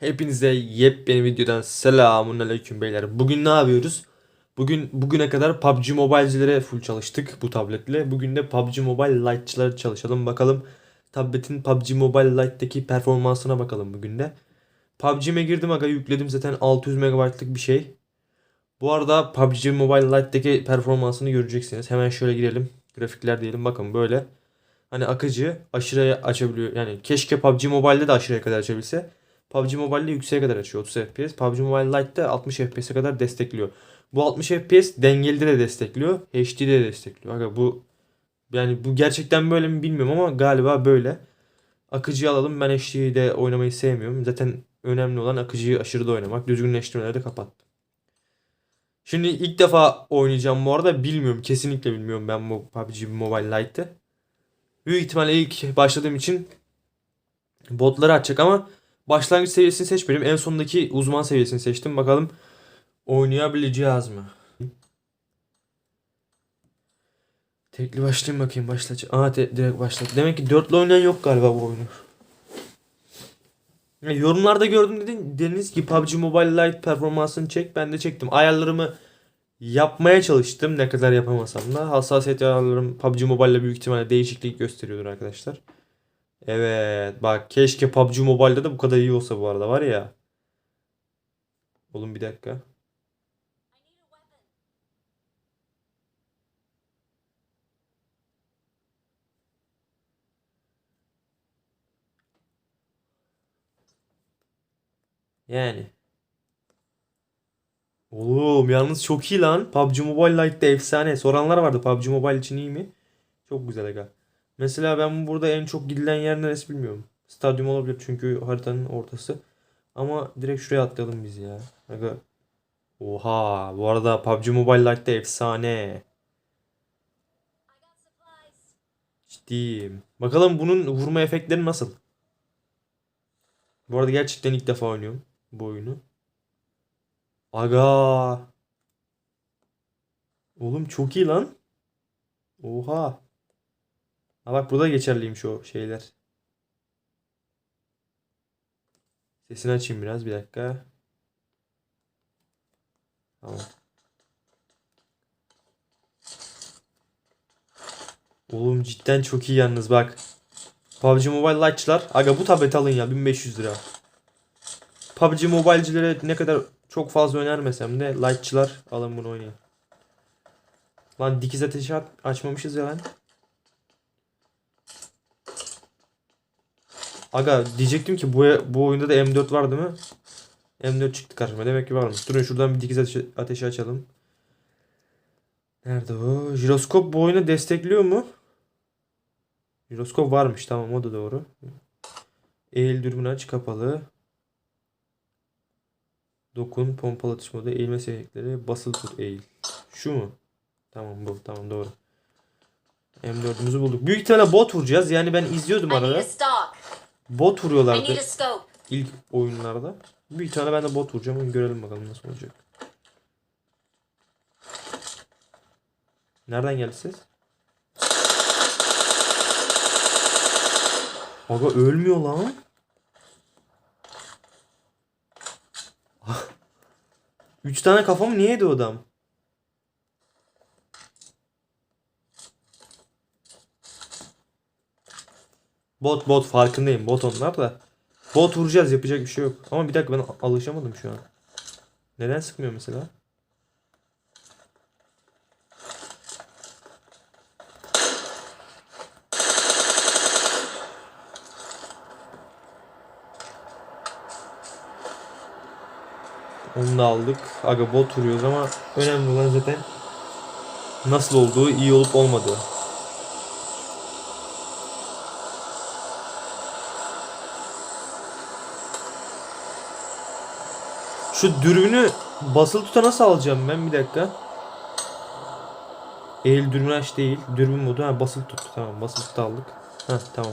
Hepinize yepyeni videodan selamun aleyküm beyler. Bugün ne yapıyoruz? Bugün bugüne kadar PUBG Mobile'cilere full çalıştık bu tabletle. Bugün de PUBG Mobile Lite'çılara çalışalım. Bakalım tabletin PUBG Mobile Lite'deki performansına bakalım bugün de. PUBG'me girdim aga yükledim zaten 600 MB'lık bir şey. Bu arada PUBG Mobile Lite'deki performansını göreceksiniz. Hemen şöyle girelim. Grafikler diyelim bakın böyle. Hani akıcı aşırıya açabiliyor. Yani keşke PUBG Mobile'de de aşırıya kadar açabilse. PUBG Mobile'de yükseğe kadar açıyor 30 FPS. PUBG Mobile Lite'de 60 FPS'e kadar destekliyor. Bu 60 FPS dengeli de destekliyor. HD'de de destekliyor. Aga bu yani bu gerçekten böyle mi bilmiyorum ama galiba böyle. Akıcıyı alalım. Ben HD'de oynamayı sevmiyorum. Zaten önemli olan akıcıyı aşırıda oynamak. Düzgünleştirmeleri de kapattım. Şimdi ilk defa oynayacağım bu arada. Bilmiyorum. Kesinlikle bilmiyorum ben bu PUBG Mobile Lite'ı. Büyük ihtimalle ilk başladığım için botları açacak ama başlangıç seviyesini seçmedim. En sondaki uzman seviyesini seçtim. Bakalım oynayabileceğiz mi? Tekli başlayayım bakayım başlayacak. Aa te- direkt başladı. Demek ki dörtlü oynayan yok galiba bu oyunu. Ya, yorumlarda gördüm dedin, dediniz ki PUBG Mobile Lite performansını çek. Ben de çektim. Ayarlarımı yapmaya çalıştım. Ne kadar yapamasam da. Hassasiyet ayarlarım PUBG Mobile ile büyük ihtimalle değişiklik gösteriyordur arkadaşlar. Evet bak keşke PUBG Mobile'da da bu kadar iyi olsa bu arada var ya. Oğlum bir dakika. Yani. Oğlum yalnız çok iyi lan. PUBG Mobile Lite'de efsane. Soranlar vardı PUBG Mobile için iyi mi? Çok güzel aga. Mesela ben burada en çok gidilen yer neresi bilmiyorum. Stadyum olabilir çünkü haritanın ortası. Ama direkt şuraya atlayalım biz ya. Aga. Oha bu arada PUBG Mobile Lite'de efsane. Ciddiyim. Bakalım bunun vurma efektleri nasıl? Bu arada gerçekten ilk defa oynuyorum bu oyunu. Aga. Oğlum çok iyi lan. Oha. Ha bak burada geçerliymiş o şeyler. Sesini açayım biraz bir dakika. Tamam. Oğlum cidden çok iyi yalnız bak. PUBG Mobile Lite'çılar. Aga bu tableti alın ya 1500 lira. PUBG Mobile'cilere ne kadar çok fazla önermesem de Lite'çılar alın bunu oynayın. Lan dikiz ateşi at- açmamışız ya lan. Aga diyecektim ki bu bu oyunda da M4 var değil mi? M4 çıktı karşıma. Demek ki varmış. Durun şuradan bir dikiz ateşi, ateşi açalım. Nerede o? Jiroskop bu oyunu destekliyor mu? Jiroskop varmış. Tamam o da doğru. Eğil dürbün aç kapalı. Dokun pompalı atış modu eğilme seçenekleri basılı tut eğil. Şu mu? Tamam bu tamam doğru. M4'ümüzü bulduk. Büyük ihtimalle bot vuracağız. Yani ben izliyordum arada. Bot vuruyorlardı ilk oyunlarda. Büyük ihtimalle ben de bot vuracağım. Görelim bakalım nasıl olacak. Nereden geldi ses? Aga ölmüyor lan. Üç tane kafamı niye yedi o adam? Bot bot farkındayım. Bot onlar da. Bot vuracağız yapacak bir şey yok. Ama bir dakika ben alışamadım şu an. Neden sıkmıyor mesela? Onu da aldık. Aga bot vuruyoruz ama önemli olan zaten nasıl olduğu, iyi olup olmadığı. Şu dürbünü basılı tuta nasıl alacağım ben bir dakika. Eğil dürbün aç değil. Dürbün modu ha basılı tut. Tamam basılı tut aldık. Ha tamam.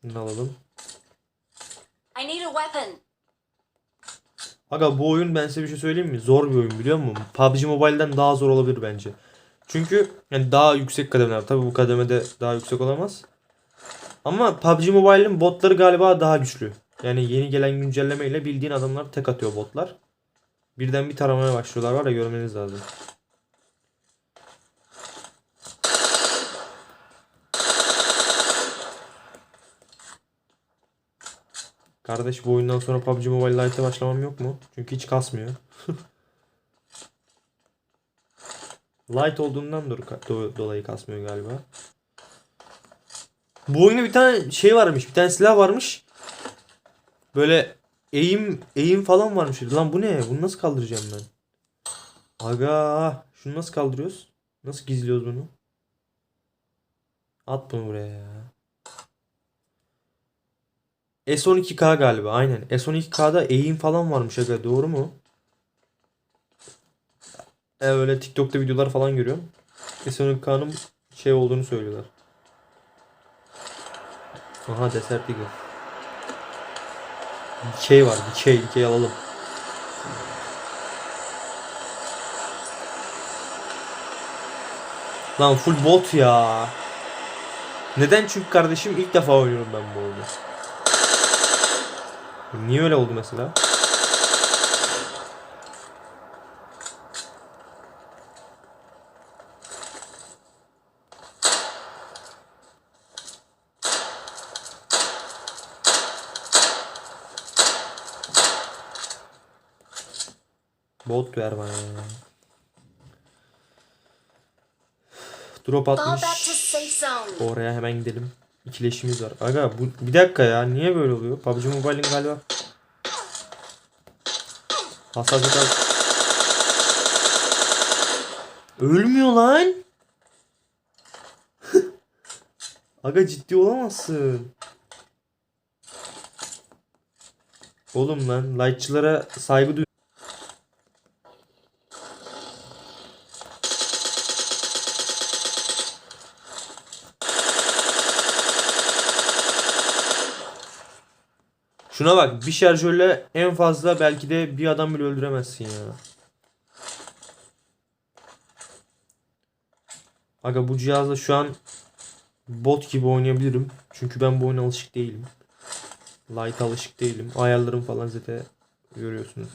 Şunu alalım. I need a weapon. Aga bu oyun ben size bir şey söyleyeyim mi? Zor bir oyun biliyor musun? PUBG Mobile'den daha zor olabilir bence. Çünkü yani daha yüksek kademeler. Tabii bu kademede daha yüksek olamaz. Ama PUBG Mobile'in botları galiba daha güçlü. Yani yeni gelen güncellemeyle bildiğin adamlar tek atıyor botlar. Birden bir taramaya başlıyorlar var ya görmeniz lazım. Kardeş bu oyundan sonra PUBG Mobile Lite'e başlamam yok mu? Çünkü hiç kasmıyor. Light olduğundan do- do- dolayı kasmıyor galiba. Bu oyunda bir tane şey varmış. Bir tane silah varmış. Böyle eğim eğim falan varmış. Lan bu ne? Bunu nasıl kaldıracağım ben? Aga, şunu nasıl kaldırıyoruz? Nasıl gizliyoruz bunu? At bunu buraya ya. S12K galiba aynen. S12K'da eğim falan varmış aga doğru mu? E öyle TikTok'ta videolar falan görüyorum. S12K'nın şey olduğunu söylüyorlar. Aha Desert Eagle. Dikey var. Dikey. Dikey alalım. Lan full bot ya. Neden? Çünkü kardeşim ilk defa oynuyorum ben bu oyunu. Niye öyle oldu mesela? Bot ver bana ya. Drop atmış. Oraya hemen gidelim. İkileşimiz var. Aga bu bir dakika ya niye böyle oluyor? PUBG Mobile'in galiba hassasiyet az- Ölmüyor lan. Aga ciddi olamazsın. Oğlum lan lightçılara saygı duy. Şuna bak bir şarjörle en fazla belki de bir adam bile öldüremezsin ya. Aga bu cihazla şu an bot gibi oynayabilirim. Çünkü ben bu oyuna alışık değilim. Light alışık değilim. Ayarlarım falan zaten görüyorsunuz.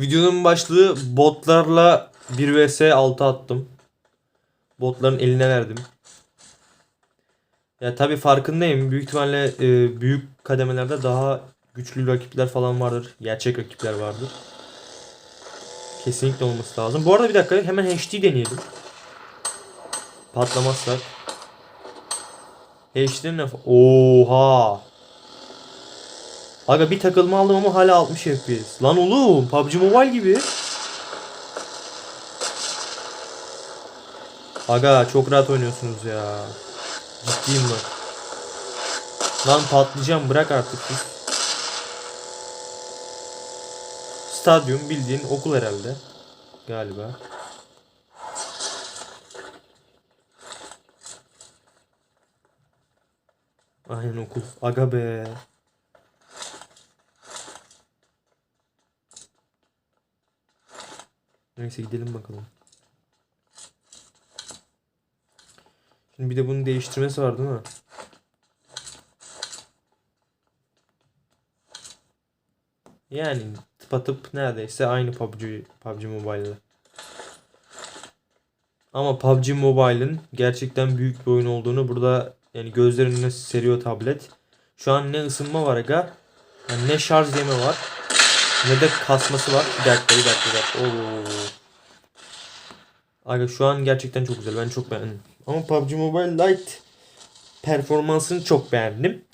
Videonun başlığı botlarla 1 vs 6 attım. Botların eline verdim. Ya tabii farkındayım. Büyük ihtimalle e, büyük kademelerde daha güçlü rakipler falan vardır. Gerçek rakipler vardır. Kesinlikle olması lazım. Bu arada bir dakika hemen HD deneyelim. Patlamazsak. HD ne? Oha. Aga bir takılma aldım ama hala 60 FPS. Lan oğlum PUBG Mobile gibi. Aga çok rahat oynuyorsunuz ya. Ciddiyim bak. Lan patlayacağım bırak artık. Stadyum bildiğin okul herhalde. Galiba. Aynen okul. Aga be. Neyse gidelim bakalım. Şimdi bir de bunun değiştirmesi var değil mi? Yani tıpatıp neredeyse aynı PUBG, PUBG Mobile'la. Ama PUBG Mobile'ın gerçekten büyük bir oyun olduğunu burada yani gözlerin önüne seriyor tablet. Şu an ne ısınma var aga, yani ne şarj yeme var, ne de kasması var. Bir dakika, bir dakika, bir dakika. Oo. Aga şu an gerçekten çok güzel. Ben çok beğendim. Ama PUBG Mobile Lite performansını çok beğendim.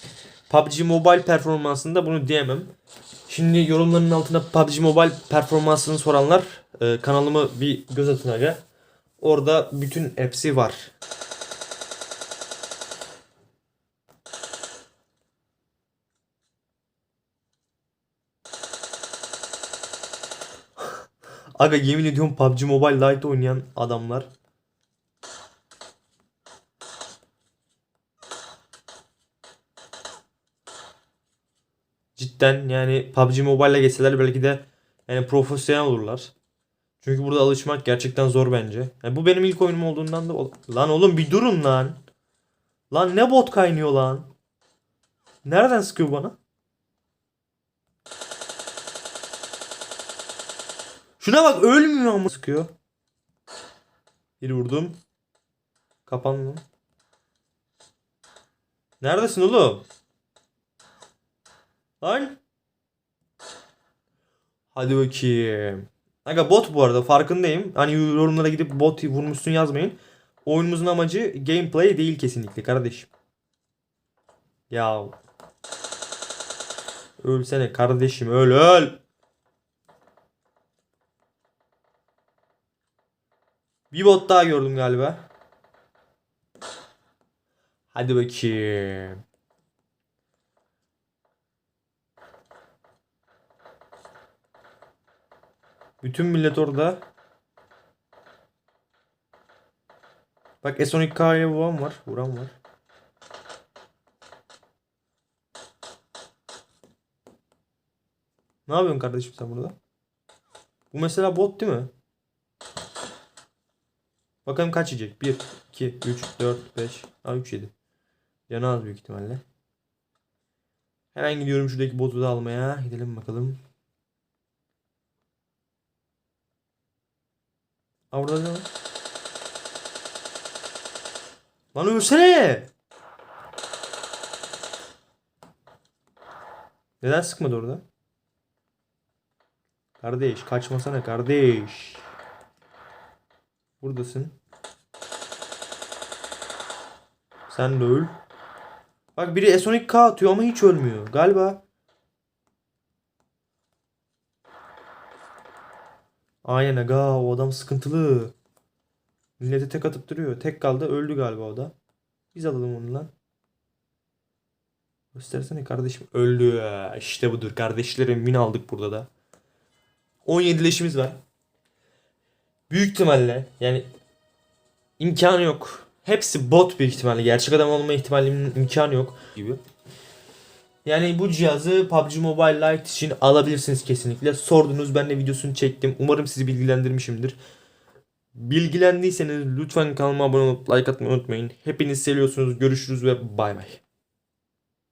PUBG Mobile performansında bunu diyemem. Şimdi yorumların altına PUBG Mobile performansını soranlar e, kanalımı bir göz atın aga. Orada bütün hepsi var. Aga yemin ediyorum PUBG Mobile Lite oynayan adamlar. Cidden yani PUBG Mobile'le geçseler belki de yani profesyonel olurlar. Çünkü burada alışmak gerçekten zor bence. Yani bu benim ilk oyunum olduğundan da lan oğlum bir durun lan. Lan ne bot kaynıyor lan? Nereden sıkıyor bana? Şuna bak ölmüyor ama sıkıyor. Bir vurdum. Kapandı. Neredesin oğlum? Lan. Hadi bakayım. Aga bot bu arada farkındayım. Hani yorumlara gidip bot vurmuşsun yazmayın. Oyunumuzun amacı gameplay değil kesinlikle kardeşim. Ya. Ölsene kardeşim öl öl. Bir bot daha gördüm galiba. Hadi bakayım. Bütün millet orada. Bak S12K'ya vuran var. Vuran var. Ne yapıyorsun kardeşim sen burada? Bu mesela bot değil mi? Bakalım kaç yiyecek? 1, 2, 3, 4, 5. Aa 3 yedi. Canı az büyük ihtimalle. Hemen gidiyorum şuradaki botu da almaya. Gidelim bakalım. Aa burada ne var? Lan ölsene! Neden sıkmadı orada? Kardeş kaçmasana kardeş. Buradasın. Sen de öl. Bak biri S12K atıyor ama hiç ölmüyor. Galiba. Aynen aga o adam sıkıntılı. Millete tek atıp duruyor. Tek kaldı öldü galiba o da. Biz alalım onu lan. Göstersene kardeşim. Öldü. İşte budur kardeşlerim. Win aldık burada da. 17 leşimiz var. Büyük ihtimalle yani imkanı yok. Hepsi bot büyük ihtimalle. Gerçek adam olma ihtimalinin imkanı yok gibi. Yani bu cihazı PUBG Mobile Lite için alabilirsiniz kesinlikle. Sordunuz ben de videosunu çektim. Umarım sizi bilgilendirmişimdir. Bilgilendiyseniz lütfen kanalıma abone olup like atmayı unutmayın. Hepinizi seviyorsunuz. Görüşürüz ve bay bay.